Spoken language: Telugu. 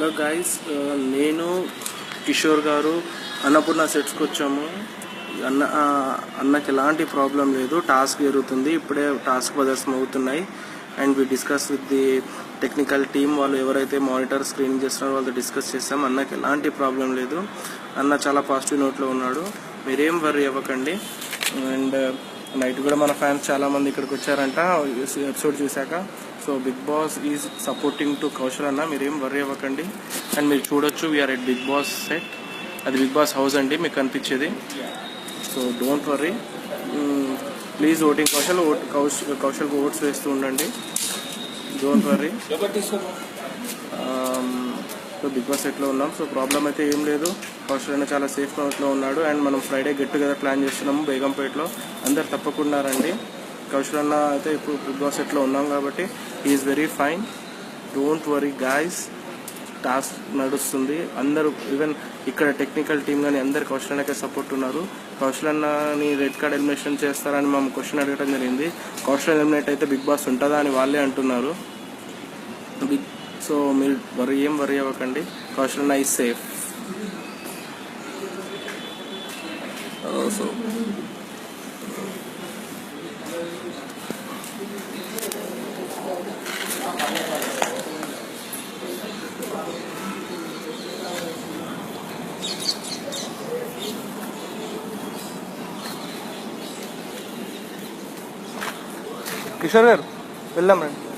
హలో గైస్ నేను కిషోర్ గారు అన్నపూర్ణ సెట్స్కి వచ్చాము. అన్న అన్నకి ఎలాంటి ప్రాబ్లం లేదు టాస్క్ జరుగుతుంది ఇప్పుడే టాస్క్ ప్రదర్శన అవుతున్నాయి and we discuss with the technical team వాళ్ళు ఎవరైతే మానిటర్ స్క్రీన్ చేస్తున్నారో వాళ్ళతో డిస్కస్ చేస్తాం అన్నకి ఎలాంటి ప్రాబ్లం లేదు. అన్న చాలా పాజిటివ్ నోట్లో ఉన్నాడు. మీరేం వర్రీ అవ్వకండి. అండ్ నైట్ కూడా మన ఫ్యాన్స్ చాలా మంది ఇక్కడికి వచ్చారంట. ఎపిసోడ్ చూశాక. So Bigg Boss is supporting to Kaushal అన్న. మీరేం వర్రీ అవ్వకండి. అండ్ మీరు చూడొచ్చు we are at Bigg Boss set అది బిగ్ బాస్ హౌస్ అండి మీకు కనిపించేది so don't worry please voting Kaushal. Vote కౌశ కౌశల్కి ఓట్స్ వేస్తూ ఉండండి. Don't worry so Bigg Boss సెట్లో ఉన్నాం. సో ప్రాబ్లం అయితే ఏం లేదు. కౌశల్ అన్న చాలా సేఫ్ నోట్లో ఉన్నాడు. అండ్ మనం ఫ్రైడే గెట్ టుగెదర్ ప్లాన్ చేస్తున్నాము బేగంపేటలో. అందరు తప్పకుండా రండి. కౌశల్ అన్న అయితే ఇప్పుడు బిగ్ బాస్ సెట్లో ఉన్నాం కాబట్టి is very fine don't worry guys task నడుస్తుంది. అందరూ ఈవెన్ ఇక్కడ టెక్నికల్ టీం కానీ అందరు కౌశల్ అన్నకే సపోర్ట్ ఉన్నారు. కౌశల్ అన్నని రెడ్ కార్డ్ ఎలిమినేషన్ చేస్తారని మేము క్వశ్చన్ అడగడం జరిగింది. కౌశల్ ఎలిమినేట్ అయితే బిగ్ బాస్ ఉంటుందా అని వాళ్ళే అంటున్నారు. బిగ్ సో మీరు వరి ఏం వరి అవ్వకండి కౌశల్ అన్న ఈజ్ సేఫ్ సో కిషోర్ గారు వెళ్దాం రండి